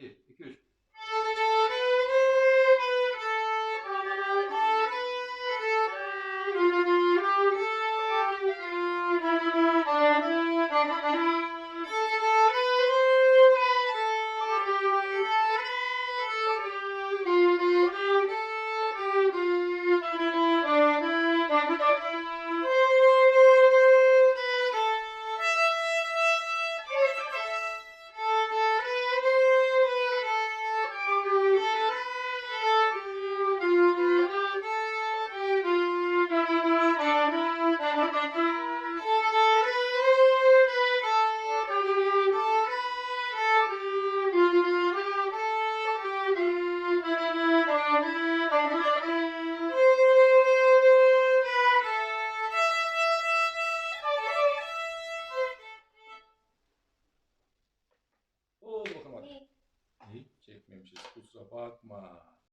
1, 2, 3. Oo bakalım hadi. İyi çekmemişiz kusura bakma.